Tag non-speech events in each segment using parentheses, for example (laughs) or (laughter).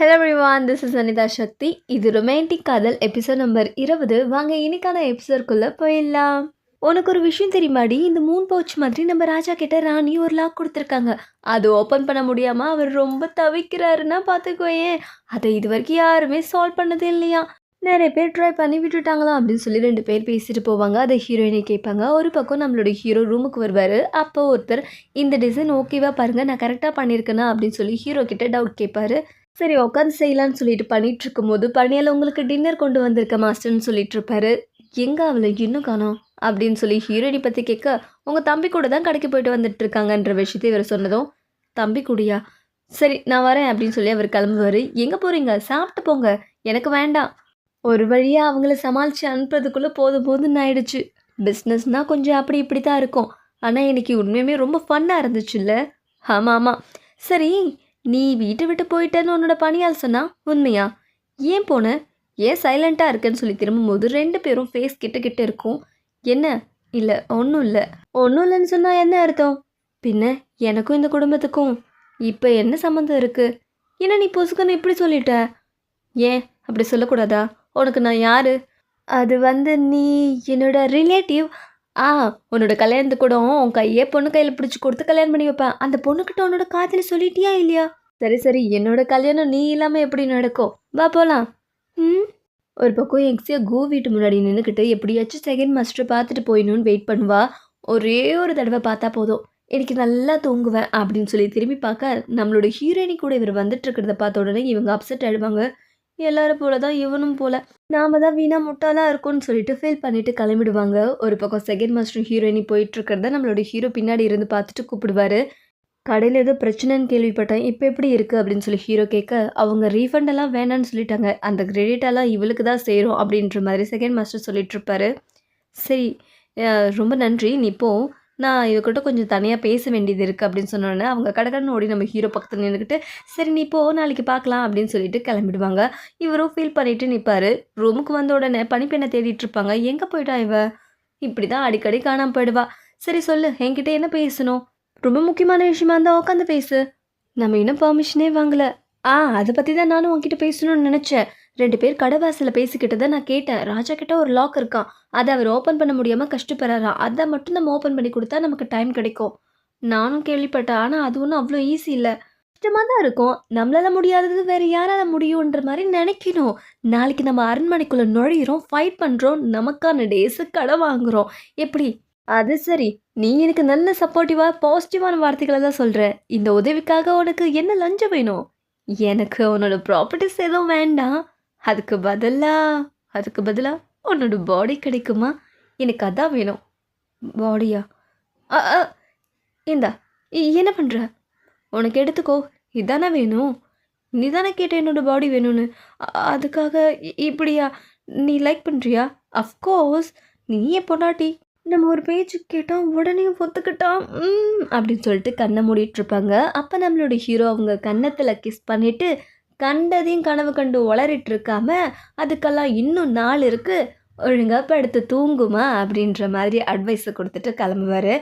Hello everyone this is Anitha Sakthi இது romantic காதல் episode number இருபது. வாங்க இன்னைக்கான எபிசோட்குள்ளே போயிடலாம். உனக்கு ஒரு விஷயம் தெரியுமாடி? இந்த மூன் பவுச் மாதிரி நம்ம ராஜா கிட்ட ராணி ஒரு லாக் கொடுத்துருக்காங்க. அது ஓப்பன் பண்ண முடியாமல் அவர் ரொம்ப தவிக்கிறாருன்னா பார்த்துக்கோயேன் அதை இது வரைக்கும் யாருமே சால்வ் பண்ணதே இல்லையா? நிறைய பேர் ட்ரை பண்ணி விட்டுட்டாங்களா? அப்படின்னு சொல்லி ரெண்டு பேர் பேசிட்டு போவாங்க. அதை ஹீரோயினை கேட்பாங்க. ஒரு பக்கம் நம்மளோட ஹீரோ ரூமுக்கு வருவார். அப்போ ஒருத்தர் இந்த டிசைன் ஓகேவா பாருங்க. நான் கரெக்டாக பண்ணியிருக்கேனா? அப்படின்னு சொல்லி ஹீரோ கிட்ட டவுட் கேட்பாரு. சரி உட்காந்து செய்யலான்னு சொல்லிட்டு பண்ணிட்டு இருக்கும்போது பணியால் உங்களுக்கு டின்னர் கொண்டு வந்திருக்க மாஸ்டர்னு சொல்லிட்டு இருப்பாரு எங்க அவளை? இன்னும் காணோம். அப்படின்னு சொல்லி ஹீரோயினி பற்றி கேட்க உங்கள் தம்பி கூட தான் கடைக்கு போயிட்டு வந்துட்டு இருக்காங்கன்ற விஷயத்தை இவர் சொன்னதும் தம்பி கூடியா? சரி நான் வரேன் அப்படின்னு சொல்லி அவர் கிளம்புவார். எங்கே போகிறீங்க சாப்பிட்டு போங்க. எனக்கு வேண்டாம். ஒரு வழியாக அவங்கள சமாளித்து அனுப்புறதுக்குள்ளே போதும் போதுன்னு ஆயிடுச்சு. பிஸ்னஸ்னால் கொஞ்சம் அப்படி இப்படி தான் இருக்கும். ஆனால் இன்னைக்கு உண்மையுமே ரொம்ப ஃபன்னாக இருந்துச்சுல்ல. ஆமாம் ஆமாம் சரி நீ வீட்டை விட்டு போயிட்டேன்னு உன்னோட பணியால் சொன்னா உண்மையா? ஏன் போன? ஏன் சைலண்ட்டாக இருக்கேன்னு சொல்லி திரும்பும்போது ரெண்டு பேரும் ஃபேஸ் கிட்ட கிட்ட இருக்கும். என்ன? இல்லை ஒன்றும் இல்லை. ஒன்றும் இல்லைன்னு சொன்னால் என்ன அர்த்தம்? பின்ன எனக்கும் இந்த குடும்பத்துக்கும் இப்போ என்ன சம்மந்தம் இருக்குது என்ன நீ பொசுக்குன்னு இப்படி சொல்லிட்ட? ஏன் அப்படி சொல்லக்கூடாதா? உனக்கு நான் யார்? அது வந்து நீ என்னோட ரிலேட்டிவ் ஆ உன்னோட கல்யாணத்து கூட உன் கையே பொண்ணு கையில் பிடிச்சி கொடுத்து கல்யாணம் பண்ணி வைப்பேன். அந்த பொண்ணுக்கிட்ட உன்னோட காதலி சொல்லிட்டியா இல்லையா? சரி சரி என்னோட கல்யாணம் நீ இல்லாமல் எப்படி நடக்கும்? வா போகலாம் ம்? ஒரு பக்கம் எக்ஸியா கோ வீட்டு முன்னாடி நின்றுக்கிட்டு எப்படியாச்சும் செகண்ட் மாஸ்டர் பார்த்துட்டு போயிடணும்னு வெயிட் பண்ணுவா. ஒரே ஒரு தடவை பார்த்தா போதும். எனக்கு நல்லா தூங்குவேன் அப்படின்னு சொல்லி திரும்பி பார்க்க நம்மளோட ஹீரோயினி கூட இவர் வந்துட்டு இருக்கிறத பார்த்த உடனே இவங்க அப்செட் ஆயிடுவாங்க. எல்லாரும் போல தான் இவனும் போல. நாம தான் வீணா முட்டாளாக இருக்கும்னு சொல்லிட்டு ஃபீல் பண்ணிட்டு கிளம்பிடுவாங்க. ஒரு பக்கம் செகண்ட் மாஸ்டர் ஹீரோயினி போயிட்டு இருக்கிறத நம்மளோட ஹீரோ பின்னாடி இருந்து பார்த்துட்டு கூப்பிடுவாரு. கடையில் ஏதோ பிரச்சனைன்னு கேள்விப்பட்டேன். இப்போ எப்படி இருக்குது அப்படின்னு சொல்லி ஹீரோ கேட்க அவங்க ரீஃபண்ட் எல்லாம் வேணான்னு சொல்லிட்டாங்க. அந்த கிரெடிட் எல்லாம் இவளுக்கு தான் சேரும். அப்படின்ற மாதிரி செகண்ட் மாஸ்டர் சொல்லிட்டு இருப்பாரு. சரி ரொம்ப நன்றி. நீ இப்போ நான் இவக்கிட்ட கொஞ்சம் தனியாக பேச வேண்டியது இருக்குது அப்படின்னு சொன்னோன்னே அவங்க கடற்கடன்னு ஓடி நம்ம ஹீரோ பக்கத்தில் நின்றுக்கிட்டு சரி நீ போ நாளைக்கு பார்க்கலாம் அப்படின்னு சொல்லிட்டு கிளம்பிடுவாங்க. இவரும் ஃபீல் பண்ணிட்டு நிற்பார் ரூமுக்கு வந்த உடனே பனிப்பெண்ணை தேடிட்டு இருப்பாங்க. எங்கே போயிட்டா இவ? இப்படி தான் அடிக்கடி காணாமல் போயிடுவா. சரி சொல்லு என்கிட்ட என்ன பேசணும்? ரொம்ப முக்கியமான விஷயமா இருந்தால் உட்காந்து பேசு. நம்ம இன்னும் பர்மிஷனே வாங்கலை. ஆ அதை பற்றி தான் நானும் உங்ககிட்ட பேசணும்னு நினச்சேன். ரெண்டு பேர் கடைவாசலில் பேசிக்கிட்டதை நான் கேட்டேன். ராஜா கிட்ட ஒரு லாக் இருக்கான் அதை அவர் ஓப்பன் பண்ண முடியாமல் கஷ்டப்படுறாராம் அதை மட்டும் நம்ம ஓப்பன் பண்ணி கொடுத்தா நமக்கு டைம் கிடைக்கும். நானும் கேள்விப்பட்டேன். ஆனால் அது ஒன்றும் அவ்வளோ ஈஸி இல்லை. கஷ்டமாக தான் இருக்கும். நம்மளால் முடியாதது வேறு யாரால முடியுன்ற மாதிரி நினைக்கணும். நாளைக்கு நம்ம அரண்மனைக்குள்ளே நுழையிறோம் ஃபைட் பண்ணுறோம் நமக்கான டேஸு கடை வாங்குறோம். எப்படி? அது சரி. நீ எனக்கு நல்ல சப்போர்ட்டிவாக பாசிட்டிவான வார்த்தைகளை தான் சொல்கிற இந்த உதவிக்காக உனக்கு என்ன லஞ்சம் வேணும்? எனக்கு உன்னோட ப்ராப்பர்ட்டிஸ் எதுவும் வேண்டாம். அதுக்கு பதிலாக அதுக்கு பதிலாக உன்னோட பாடி கிடைக்குமா? எனக்கு அதான் வேணும். பாடியா அ, அ, இந்தா என்ன பண்ணுற உனக்கு எடுத்துக்கோ. இதானே வேணும். நீ தானே கேட்ட என்னோட பாடி வேணும்னு. அதுக்காக இ- இப்படியா? நீ லைக் பண்ணுறியா அஃப்கோர்ஸ் நீ என் பொண்டாட்டி. நம்ம ஒரு பேச்சு கேட்டோம் உடனே ஒத்துக்கிட்டோம் ம், அப்படின்னு சொல்லிட்டு கண்ணை மூடிட்டு இருப்பாங்க. அப்போ நம்மளோட ஹீரோ அவங்க கன்னத்தில் கிஸ் பண்ணிவிட்டு கண்டதையும் கனவு கண்டு உளறிட்டு இருக்காம அதுக்கெல்லாம் இன்னும் நாள் இருக்குது ஒழுங்கா படுத்து தூங்குமா அப்படின்ற மாதிரி அட்வைஸை கொடுத்துட்டு கிளம்புவார்.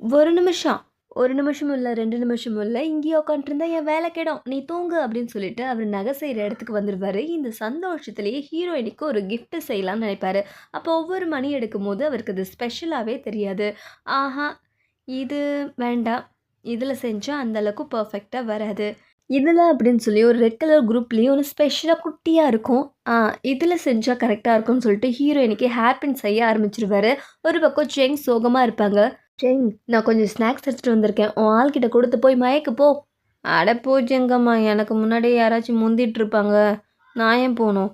ஒரு நிமிஷம். ஒரு நிமிஷமும் இல்லை ரெண்டு நிமிஷமும் இல்லை. இங்கேயே உட்காந்துருந்தா என் வேலை கிடும். நீ தூங்கு அப்படின்னு சொல்லிட்டு அவர் நகை செய்கிற இடத்துக்கு வந்துடுவார் இந்த சந்தோஷத்துலேயே ஹீரோயினுக்கு ஒரு கிஃப்ட் செய்யலாம்னு நினைப்பார். அப்போ ஒவ்வொரு மணி எடுக்கும் போது அவருக்கு அது ஸ்பெஷலாகவே தெரியாது. ஆஹா இது வேண்டாம். இதில் செஞ்சால் அந்தளவுக்கு பர்ஃபெக்டாக வராது. இதில் அப்படின்னு சொல்லி ஒரு ரெட் கலர் குரூப்லேயும் ஒரு ஸ்பெஷலாக குட்டியாக இருக்கும். இதில் செஞ்சால் கரெக்டாக இருக்கும்னு சொல்லிட்டு ஹீரோயினுக்கு ஹேர்பின் செய்ய ஆரம்பிச்சிருவாரு. ஒரு பக்கம் செங் சோகமாக இருப்பாங்க. செங் நான் கொஞ்சம் ஸ்நாக்ஸ் எடுத்துகிட்டு வந்திருக்கேன். உன் ஆள்கிட்ட கொடுத்து போய் மயக்கு போ. அட போ எனக்கு முன்னாடியே யாராச்சும் முந்திட்டு இருப்பாங்க. நான் ஏன் போகணும்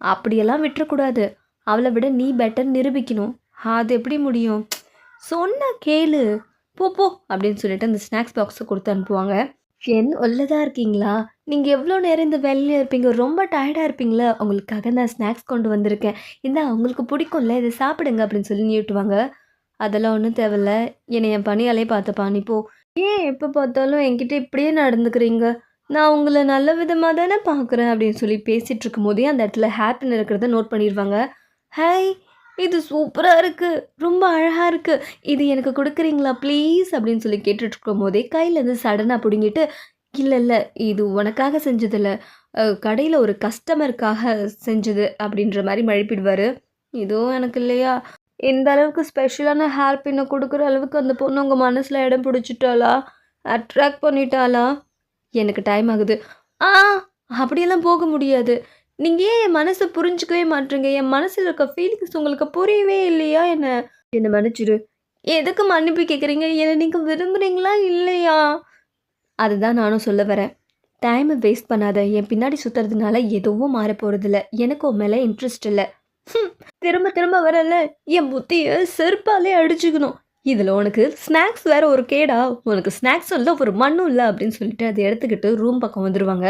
அப்படியெல்லாம் விட்டுறக்கூடாது. அவளை விட நீ பெட்டர் நிரூபிக்கணும். அது எப்படி முடியும்? சொன்னா கேளு. போ போ. அப்படின்னு சொல்லிட்டு அந்த ஸ்நாக்ஸ் பாக்ஸை கொடுத்து அனுப்புவாங்க. என் உள்ளதாக இருக்கீங்களா? நீங்கள் எவ்வளோ நேரம் இந்த வேலையில் இருப்பீங்க? ரொம்ப டயர்டாக இருப்பீங்களா? உங்களுக்காக நான் ஸ்நாக்ஸ் கொண்டு வந்திருக்கேன். இந்த அவங்களுக்கு பிடிக்கும்ல? இதை சாப்பிடுங்க அப்படின்னு சொல்லி நீட்டுவாங்க அதெல்லாம் ஒன்றும் தேவையில்ல. என்னை என் பணியாலே பார்த்துப்பா. நீ போ. ஏன் எப்போ பார்த்தாலும் என்கிட்ட இப்படியே நடந்துக்கிறீங்க? நான் உங்களை நல்ல விதமாக தானே பார்க்குறேன் அப்படின்னு சொல்லி பேசிகிட்டு இருக்கும்போதே அந்த இடத்துல ஹேப்பின் இருக்கிறத நோட் பண்ணிடுவாங்க. ஹாய் இது சூப்பராக இருக்குது ரொம்ப அழகாக இருக்குது இது எனக்கு கொடுக்குறீங்களா? ப்ளீஸ் அப்படின்னு சொல்லி கேட்டுட்ருக்கும் போதே கையிலேருந்து சடனாக பிடுங்கிட்டு இல்லை இல்லை இது உனக்காக செஞ்சதில்ல. கடையில் ஒரு கஸ்டமருக்காக செஞ்சது அப்படின்ற மாதிரி மழுப்பிடுவார். இதுவும் எனக்கு இல்லையா? இந்த அளவுக்கு ஸ்பெஷலான ஹேர் பின்னை கொடுக்குற அளவுக்கு அந்த பொண்ணு உங்கள் மனசில் இடம் பிடிச்சிட்டாளா? அட்ராக்ட் பண்ணிட்டாளா? எனக்கு டைம் ஆகுது. ஆ அப்படியெல்லாம் போக முடியாது. நீங்கள் ஏன் என் மனசை புரிஞ்சுக்கவே மாட்டீங்க? என் மனசில் இருக்க ஃபீலிங்ஸ் உங்களுக்கு புரியவே இல்லையா? என்ன? என்னை மன்னிச்சிடு. எதுக்கு மன்னிப்பு கேட்குறீங்க என்னை நீங்கள் விரும்புகிறீங்களா இல்லையா? அதுதான் நானும் சொல்ல வரேன். டைமை வேஸ்ட் பண்ணாத. என் பின்னாடி சுற்றுறதுனால எதுவும் மாற போகிறதில்ல எனக்கு உன் மேலே இன்ட்ரெஸ்ட் இல்லை. திரும்ப திரும்ப வரல. என் புத்தியை செருப்பாலே அடிச்சுக்கணும். இதில் உனக்கு ஸ்நாக்ஸ் வேற ஒரு கேடா. உனக்கு ஸ்நாக்ஸ் இல்லை ஒரு மண்ணும் இல்லை அப்படின்னு சொல்லிட்டு அதை எடுத்துக்கிட்டு ரூம் பக்கம் வந்துடுவாங்க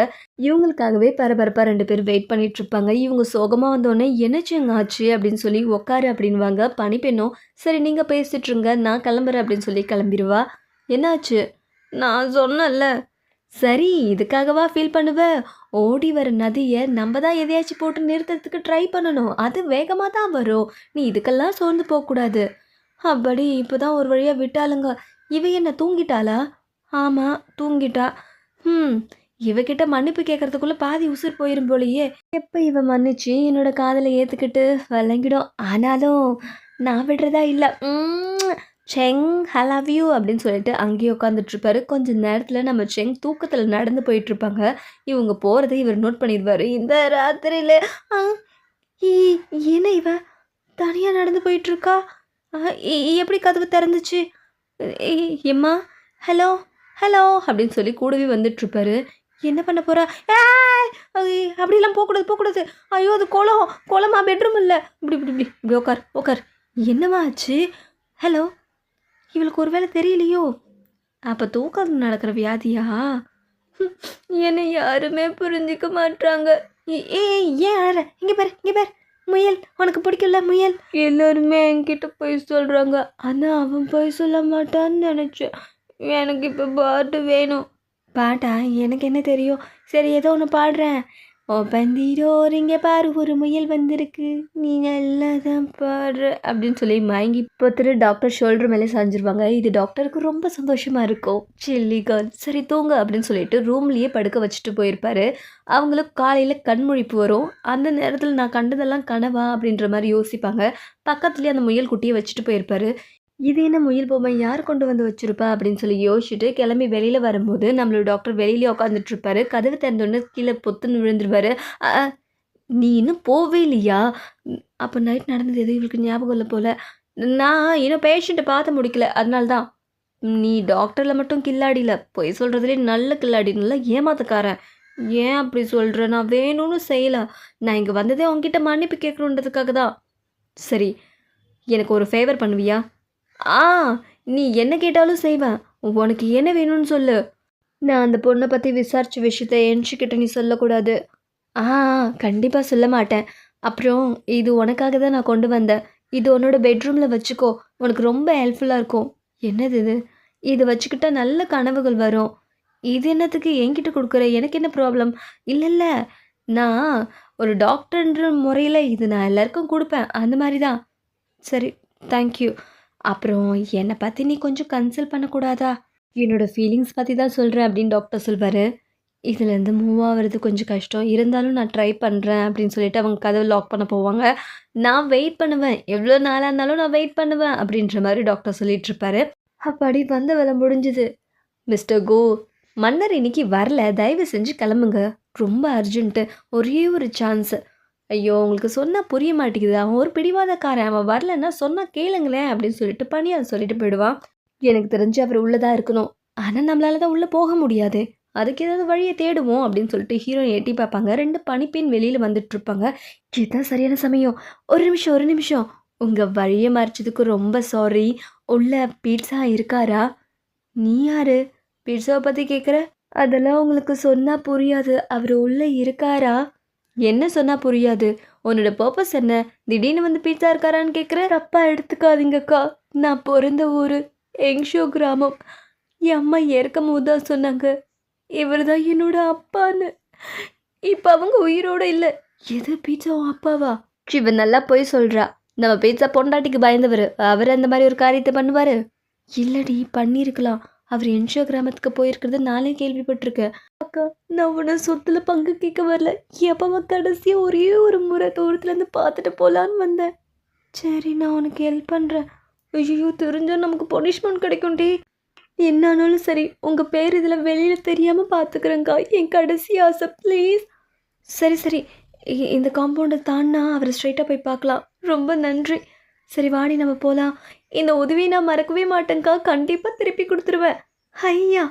இவங்களுக்காகவே பரபரப்பாக ரெண்டு பேர் வெயிட் பண்ணிட்டு இருப்பாங்க. இவங்க சோகமாக வந்தோடனே என்னச்சுங்க ஆச்சு? அப்படின்னு சொல்லி உக்காரு அப்படின்வாங்க பனிப்பெண்ணும் சரி நீங்கள் பேசிட்டு இருங்க நான் கிளம்புறேன் அப்படின்னு சொல்லி கிளம்பிடுவா என்னாச்சு? நான் சொன்னேன்ல. சரி இதுக்காகவா ஃபீல் பண்ணுவ? ஓடி வர நதியை நம்ம தான் எதையாச்சும் போட்டு நிறுத்துறதுக்கு ட்ரை பண்ணணும். அது வேகமாக தான் வரும். நீ இதுக்கெல்லாம் சோர்ந்து போகக்கூடாது. அப்படி இப்போ தான் ஒரு வழியாக விட்டாளுங்க. இவ என்ன தூங்கிட்டாளா? ஆமாம் தூங்கிட்டா. ம் இவகிட்ட மன்னிப்பு கேட்கறதுக்குள்ளே பாதி உசுர் போயிரும் போலயே. எப்போ இவ மன்னிச்சு என்னோட காதலை ஏற்றுக்கிட்டு விளங்கிடும் ஆனாலும் நான் விடுறதா இல்லை. செங் ஐ லவ் யூ அப்படின்னு சொல்லிட்டு அங்கேயே உட்காந்துட்ருப்பாரு கொஞ்சம் நேரத்தில் நம்ம செங் தூக்கத்தில் நடந்து போயிட்டுருப்பாங்க. இவங்க போகிறத இவர் நோட் பண்ணிடுவார். இந்த ராத்திரியில் என்ன இவ? தனியாக நடந்து போயிட்டுருக்கா? எப்படி கதவு திறந்துச்சு? எம்மா? ஹலோ ஹலோ அப்படின்னு சொல்லி கூடவே வந்துட்டுருப்பாரு. என்ன பண்ண போகிறா அப்படிலாம் போகக்கூடாது போகக்கூடாது. ஐயோ அது குளம் குளமா பெட்ரூம் இல்லை. இப்படி இப்படி இப்படி இப்படி உட்கார் உட்கார் என்னம்மா ஆச்சு? ஹலோ இவளுக்கு ஒரு வேளை தெரியலையோ? அப்போ தூக்கம் நடக்கிற வியாதியா? ஹம், (laughs) என்னை யாருமே புரிஞ்சிக்க மாட்டாங்க ஏ- ஏய் ஏன் அழற? இங்கே பாரு இங்கே பாரு. முயல் உனக்கு பிடிக்கல முயல்? எல்லாருமே என்கிட்ட போய் சொல்கிறாங்க ஆனால் அவன் போய் சொல்ல மாட்டான்னு நினச்சேன். எனக்கு இப்போ பாட்டு வேணும். பாட்டா? எனக்கு என்ன தெரியும்? சரி ஏதோ ஒன்று பாடுறேன். ஓ இங்கே பாரு ஒரு முயல் வந்திருக்கு. நீ நல்லா தான் பாரு அப்படின்னு சொல்லி மயங்கி பொத்துட்டு டாக்டர் ஷோல்டர் மேலே சாஞ்சிருவாங்க. இது டாக்டருக்கு ரொம்ப சந்தோஷமாக இருக்கும். சில்லி கேர்ள் சரி தூங்க அப்படின்னு சொல்லிட்டு ரூம்லேயே படுக்க வச்சுட்டு போயிருப்பாரு. அவங்களுக்கு காலையில் கண்முழிப்பு வரும். அந்த நேரத்தில் நான் கண்டதெல்லாம் கனவா அப்படின்ற மாதிரி யோசிப்பாங்க. பக்கத்துலேயே அந்த முயல் குட்டியை வச்சுட்டு போயிருப்பாரு. இது என்ன முயல் பொம்மை? யார் கொண்டு வந்து வச்சுருப்பா? அப்படின்னு சொல்லி யோசிச்சுட்டு கிளம்பி வெளியில் வரும்போது நம்மளோட டாக்டர் வெளியிலே உட்காந்துட்டு இருப்பாரு கதவு திறந்தோடனே கீழே பொத்துன்னு விழுந்துருவாரு. நீ இன்னும் போவே இல்லையா? அப்போ நைட் நடந்தது எதுவும் இவளுக்கு ஞாபகம் இல்லை போல. நான் இன்னும் பேஷண்ட்டை பார்த்து முடிக்கல. அதனால தான் நீ டாக்டரில் மட்டும் கில்லாடியில் பொய் சொல்கிறதுலே நல்ல கில்லாடி நல்லா ஏமாத்துக்காரன். ஏன் அப்படி சொல்கிற நான் வேணும்னு செய்யல. நான் இங்கே வந்ததே உங்ககிட்ட மன்னிப்பு கேட்கணுன்றதுக்காக தான். சரி எனக்கு ஒரு ஃபேவர் பண்ணுவியா? ஆ நீ என்ன கேட்டாலும் செய்வேன். உனக்கு என்ன வேணும்னு சொல்லு. நான் அந்த பொண்ணை பற்றி விசாரித்த விஷயத்த என்ஷிக்கிட்ட நீ சொல்லக்கூடாது. ஆ கண்டிப்பாக சொல்ல மாட்டேன். அப்புறம் இது உனக்காக தான் நான் கொண்டு வந்தேன். இது உன்னோட பெட்ரூமில் வச்சுக்கோ. உனக்கு ரொம்ப ஹெல்ப்ஃபுல்லாக இருக்கும். என்னது இது? இது வச்சுக்கிட்டா நல்ல கனவுகள் வரும். இது என்னத்துக்கு என்கிட்ட கொடுக்குற? எனக்கு என்ன ப்ராப்ளம்? இல்லை இல்லை நான் ஒரு டாக்டர்ன்ற முறையில் இது நான் எல்லாருக்கும் கொடுப்பேன். அந்த மாதிரி தான். சரி தேங்க்யூ அப்புறம் என்னை பற்றி நீ கொஞ்சம் கன்சல்ட் பண்ணக்கூடாதா? என்னோடய ஃபீலிங்ஸ் பற்றி தான் சொல்கிறேன் அப்படின்னு டாக்டர் சொல்வார். இதுலேருந்து மூவ் ஆகிறது கொஞ்சம் கஷ்டம். இருந்தாலும் நான் ட்ரை பண்ணுறேன் அப்படின்னு சொல்லிட்டு அவங்க கதவை லாக் பண்ண போவாங்க. நான் வெயிட் பண்ணுவேன். எவ்வளோ நாளாக இருந்தாலும் நான் வெயிட் பண்ணுவேன் அப்படின்ற மாதிரி டாக்டர் சொல்லிட்டு இருப்பாரு. அப்படி வந்த வேலை முடிஞ்சுது. மிஸ்டர் கோ மன்னர் இன்னைக்கு வரல. தயவு செஞ்சு கிளம்புங்க. ரொம்ப அர்ஜென்ட்டு ஒரே ஒரு சான்ஸு ஐயோ உங்களுக்கு சொன்னால் புரிய மாட்டேங்குது. அவன் ஒரு பிடிவாதக்காரன். அவன் வரலன்னா சொன்னால் கேளுங்களேன் அப்படின்னு சொல்லிட்டு பணியால் சொல்லிட்டு போயிடுவான் எனக்கு தெரிஞ்சு அவர் உள்ளதாக இருக்கணும். ஆனால் நம்மளால தான் உள்ளே போக முடியாது. அதுக்கு ஏதாவது வழியை தேடுவோம் அப்படின்னு சொல்லிட்டு ஹீரோயின் எட்டி பார்ப்பாங்க. ரெண்டு பனிப்பெண் வெளியில் வந்துட்டு இருப்பாங்க. இதுதான் சரியான சமயம். ஒரு நிமிஷம் ஒரு நிமிஷம். உங்கள் வழியை மறைச்சதுக்கு ரொம்ப சாரி உள்ள பீட்ஸா இருக்காரா? நீ யாரு? பீட்சாவை பற்றி கேட்குற அதெல்லாம் உங்களுக்கு சொன்னால் புரியாது. அவர் உள்ளே இருக்காரா? என்ன சொன்னால் புரியாது? உன்னோட பர்பஸ் என்ன? திடீர்னு வந்து பீட்சா இருக்காரான்னு கேட்குற அப்பா எடுத்துக்காதீங்கக்கா. நான் பிறந்த ஊர் எங்ஷோ கிராமம். என் அம்மா இறக்கும் போது தான் சொன்னாங்க. இவர் தான் என்னோட அப்பான்னு. இப்போ அவங்க உயிரோட இல்லை. எது பீட்சா உன் அப்பாவா? இவன் நல்லா போய் சொல்கிறா நம்ம பீட்சா பொண்டாட்டிக்கு பயந்தவர். அவர் அந்த மாதிரி ஒரு காரியத்தை பண்ணுவார்? இல்லடி பண்ணியிருக்கலாம் அவர் என்ஷோ கிராமத்துக்கு போயிருக்கிறது நானே கேள்விப்பட்டிருக்கேன். அக்கா நான் உன்னை சொத்துல பங்கு கேட்க வரல. எப்போ கடைசியாக ஒரே ஒரு முறை தூரத்துலேருந்து பார்த்துட்டு போகலான்னு வந்தேன். சரி நான் உனக்கு ஹெல்ப் பண்ணுறேன் ஐயோ தெரிஞ்சால் நமக்கு பனிஷ்மெண்ட் கிடைக்கும்டி என்ன ஆனாலும் சரி உங்கள் பேர் இதில் வெளியில் தெரியாமல் பார்த்துக்கிறேங்க்கா என் கடைசி ஆசை ப்ளீஸ் சரி சரி. இந்த காம்பவுண்டை தாண்டினா அவரை ஸ்ட்ரைட்டாக போய் பார்க்கலாம். ரொம்ப நன்றி. சரி வாடி நம்ம போகலாம் இந்த உதவியை நான் மறக்கவே மாட்டேங்க்கா கண்டிப்பாக திருப்பி கொடுத்துருவேன். ஐயா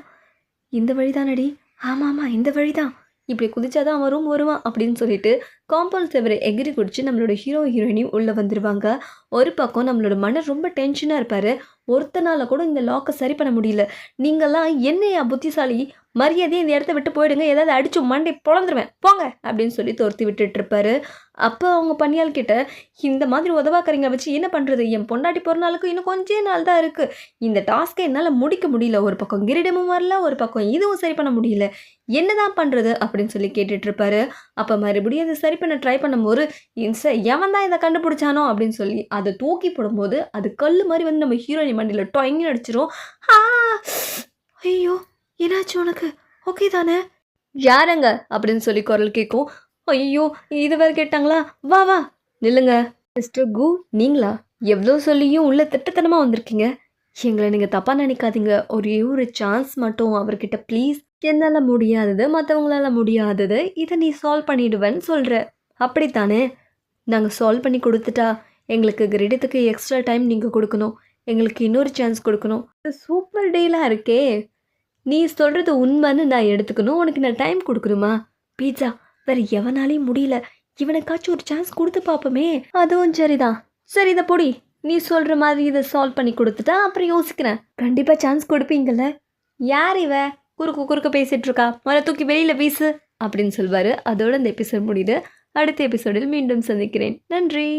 இந்த வழி தானடி ஆமாம் ஆமாம் இந்த வழி தான் இப்படி குதிச்சாதான் அவன் ரூம் வருவான் அப்படின்னு சொல்லிட்டு காம்பவுண்ட் செவரை எகிரி குடிச்சு நம்மளோட ஹீரோ ஹீரோயினியும் உள்ளே வந்துடுவாங்க ஒரு பக்கம் நம்மளோட மன ரொம்ப டென்ஷனாக இருப்பார். ஒருத்தனால கூட இந்த லாக்கை சரி பண்ண முடியல. நீங்கள்லாம் என்னையா புத்திசாலி? மரியாதையை இந்த இடத்த விட்டு போயிடுங்க. ஏதாவது அடிச்சு மண்டை பொழந்துருவேன் போங்க! அப்படின்னு சொல்லி துரத்தி விட்டுட்டு இருப்பாரு. அப்போ அவங்க பணியால் கிட்ட இந்த மாதிரி உதவாக்கறீங்க வச்சு என்ன பண்ணுறது என் பொண்டாட்டி போகிற நாளுக்கு இன்னும் கொஞ்சே நாள் தான் இருக்குது இந்த டாஸ்க்கை என்னால் முடிக்க முடியல. ஒரு பக்கம் கிரீடமும் வரல ஒரு பக்கம் இதுவும் சரி பண்ண முடியல. என்னதான் பண்ணுறது அப்படின்னு சொல்லி கேட்டுட்ருப்பாரு அப்போ மறுபடியும் அதை சரி பண்ண ட்ரை பண்ணும்போது இன்ச எவன் தான் இதை கண்டுபிடிச்சானோ? அப்படின்னு சொல்லி அதை தூக்கி போடும்போது அது கல் மாதிரி வந்து நம்ம ஹீரோயின் மண்டியில் டொயங்கி அடிச்சிரும். ஆ ஐயோ என்னாச்சு உனக்கு? ஓகே தானே? யாரங்க? அப்படின்னு சொல்லி குரல் கேட்கும் ஐயோ இது வேறு கேட்டாங்களா? வா வா நில்லுங்க. மிஸ்டர் கு நீங்களா? எவ்வளோ சொல்லியும் உள்ள திட்டத்தனமாக வந்திருக்கீங்க. எங்களை நீங்கள் தப்பாக நினைக்காதீங்க. ஒரே ஒரு சான்ஸ் மட்டும் அவர்கிட்ட ப்ளீஸ் என்னால் முடியாதது மற்றவங்களால முடியாதது இதை நீ சால்வ் பண்ணிடுவேன்னு சொல்கிற அப்படித்தானே? நாங்கள் சால்வ் பண்ணி கொடுத்துட்டா எங்களுக்கு கிரீடத்துக்கு எக்ஸ்ட்ரா டைம் நீங்கள் கொடுக்கணும். எங்களுக்கு இன்னொரு சான்ஸ் கொடுக்கணும். இது சூப்பர் டேலாம் இருக்கே. நீ சொல்கிறது உண்மைன்னு நான் எடுத்துக்கணும். உனக்கு நான் டைம் கொடுக்கணுமா? பீட்சா. வேறு எவனாலையும் முடியல. இவனுக்காச்சும் ஒரு சான்ஸ் கொடுத்து பார்ப்போமே. அதுவும் சரிதான். சரி இதை பொடி. நீ சொல்கிற மாதிரி இதை சால்வ் பண்ணி கொடுத்துட்டா அப்புறம் யோசிக்கிறேன். கண்டிப்பாக சான்ஸ் கொடுப்பீங்கள யார் இவ? குறுக்கு குறுக்க பேசிகிட்டு இருக்கா? முதல்ல தூக்கி வெளியில் வீசு அப்படின்னு சொல்வார். அதோட இந்த எபிசோட் முடியுது. அடுத்த எபிசோடில் மீண்டும் சந்திக்கிறேன். நன்றி.